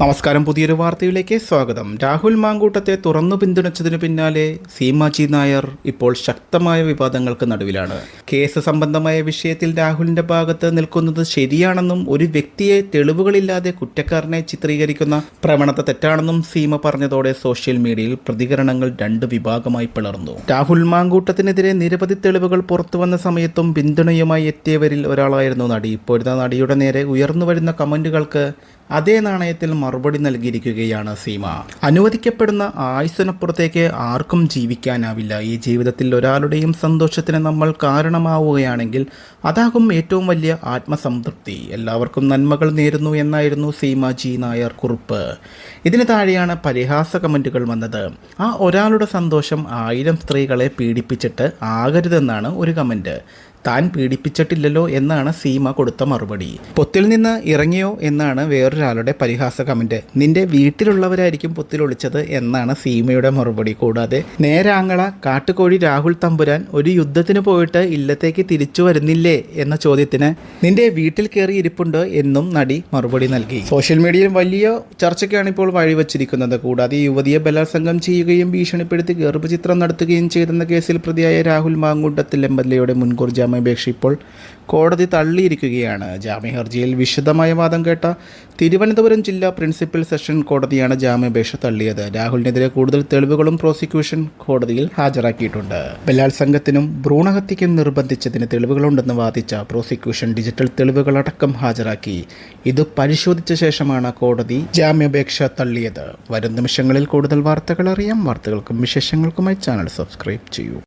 നമസ്കാരം. പുതിയൊരു വാർത്തയിലേക്ക് സ്വാഗതം. രാഹുൽ മാങ്കൂട്ടത്തെ തുറന്നു പിന്തുണച്ചതിനു പിന്നാലെ സീമാജി നായർ ഇപ്പോൾ ശക്തമായ വിവാദങ്ങൾക്ക് നടുവിലാണ്. കേസ് സംബന്ധമായ വിഷയത്തിൽ രാഹുലിന്റെ ഭാഗത്ത് നിൽക്കുന്നത് ശരിയാണെന്നും ഒരു വ്യക്തിയെ തെളിവുകളില്ലാതെ കുറ്റക്കാരനെ ചിത്രീകരിക്കുന്ന പ്രവണത തെറ്റാണെന്നും സീമ പറഞ്ഞതോടെ സോഷ്യൽ മീഡിയയിൽ പ്രതികരണങ്ങൾ രണ്ട് വിഭാഗമായി പിളർന്നു. രാഹുൽ മാങ്കൂട്ടത്തിനെതിരെ നിരവധി തെളിവുകൾ പുറത്തുവന്ന സമയത്തും പിന്തുണയുമായി എത്തിയവരിൽ ഒരാളായിരുന്നു നടി. ഇപ്പോഴത്തെ നടിയുടെ നേരെ ഉയർന്നു വരുന്ന കമന്റുകൾക്ക് അതേ നാണയത്തിൽ മറുപടി നൽകിയിരിക്കുകയാണ് സീമ. അനുവദിക്കപ്പെടുന്ന ആയുസ്സിനപ്പുറത്തേക്ക് ആർക്കും ജീവിക്കാനാവില്ല. ഈ ജീവിതത്തിൽ ഒരാളുടെയും സന്തോഷത്തിന് നമ്മൾ കാരണമാവുകയാണെങ്കിൽ അതാകും ഏറ്റവും വലിയ ആത്മസംതൃപ്തി. എല്ലാവർക്കും നന്മകൾ നേരുന്നു എന്നായിരുന്നു സീമ ജി നായർ കുറിപ്പ്. ഇതിന് താഴെയാണ് പരിഹാസ കമന്റുകൾ വന്നത്. ആ ഒരാളുടെ സന്തോഷം ആയിരം സ്ത്രീകളെ പീഡിപ്പിച്ചിട്ട് ആകരുതെന്നാണ് ഒരു കമന്റ് താൻ പീഡിപ്പിച്ചിട്ടില്ലല്ലോ എന്നാണ് സീമ കൊടുത്ത മറുപടി. പൊത്തിൽ നിന്ന് ഇറങ്ങിയോ എന്നാണ് വേറൊരാളുടെ പരിഹാസ കമന്റ്. നിന്റെ വീട്ടിലുള്ളവരായിരിക്കും പൊത്തിൽ ഒളിച്ചത് എന്നാണ് സീമയുടെ മറുപടി. കൂടാതെ നേരാങ്ങള കാട്ടുകോഴി രാഹുൽ തമ്പുരാൻ ഒരു യുദ്ധത്തിന് പോയിട്ട് ഇല്ലത്തേക്ക് തിരിച്ചു വരുന്നില്ലേ എന്ന ചോദ്യത്തിന് നിന്റെ വീട്ടിൽ കയറി ഇരിപ്പുണ്ട് എന്നും നടി മറുപടി നൽകി. സോഷ്യൽ മീഡിയയിൽ വലിയ ചർച്ചയ്ക്കാണ് ഇപ്പോൾ വഴിവച്ചിരിക്കുന്നത്. കൂടാതെ യുവതിയെ ബലാത്സംഗം ചെയ്യുകയും ഭീഷണിപ്പെടുത്തി ഗർഭചിത്രം നടത്തുകയും ചെയ്തെന്ന കേസിൽ പ്രതിയായ രാഹുൽ മാങ്കുണ്ടത്തിൽ എം എൽ എയുടെ മുൻകൂർ ജാമ്യാപേക്ഷ ഇപ്പോൾ കോടതി തള്ളിയിരിക്കുകയാണ്. ജാമ്യ ഹർജിയിൽ വിശദമായ വാദം കേട്ട തിരുവനന്തപുരം ജില്ലാ പ്രിൻസിപ്പൽ സെഷൻ കോടതിയാണ് ജാമ്യാപേക്ഷ തള്ളിയത്. രാഹുലിനെതിരെ കൂടുതൽ തെളിവുകളും പ്രോസിക്യൂഷൻ കോടതിയിൽ ഹാജരാക്കിയിട്ടുണ്ട്. ബലാത്സംഗത്തിനും ഭ്രൂണഹത്യയ്ക്കും നിർബന്ധിച്ചതിന് തെളിവുകളുണ്ടെന്ന് വാദിച്ച പ്രോസിക്യൂഷൻ ഡിജിറ്റൽ തെളിവുകളടക്കം ഹാജരാക്കി. ഇത് പരിശോധിച്ച ശേഷമാണ് കോടതി ജാമ്യാപേക്ഷ തള്ളിയത്. വരും നിമിഷങ്ങളിൽ കൂടുതൽ വാർത്തകൾ അറിയാം. വാർത്തകൾക്കും വിശേഷങ്ങൾക്കുമായി ചാനൽ സബ്സ്ക്രൈബ് ചെയ്യൂ.